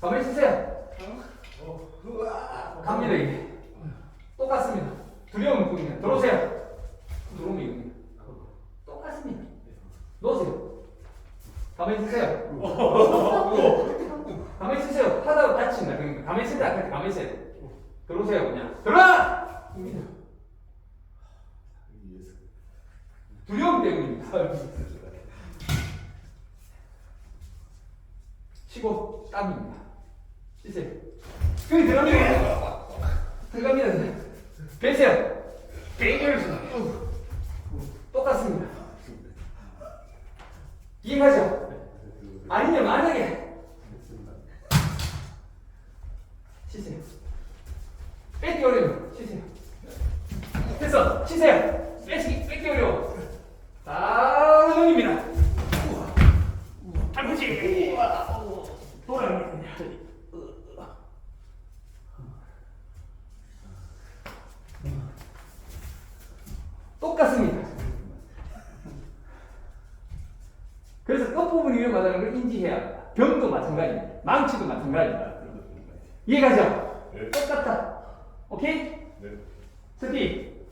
가만히 있으세요. 갑니다 이게. 똑같습니다. 두려움은 뿐이에요. 들어오세요. 들어오면 이겁니다. 똑같습니다. 놓으세요. 가만히 있으세요. 가만히 있으세요. 하다가 다친다. 그러니까 가만히 있을 때 아까 가만히 있어야 돼. 들어오세요 그냥. 들어와! 입니다. 두려움 때문입니다. 치고 땀입니다. 쉬세요. 여기 들어갑니다. 들어갑니다. 빼세요. 빼세요. 똑같습니다. 이해가죠? 아니면 만약에 쉬세요. 뺏기 어려워. 쉬세요. 됐어. 쉬세요. 뺏기, 뺏기 어려워. 다음입니다. 아버지. 돌아갑니다. 똑같습니다. 그래서 끝부분이 위험하다는 걸 인지해야 합니다. 병도 마찬가지입니다. 망치도 마찬가지입니다. 이해가죠? 네. 똑같다. 오케이? 네. 스피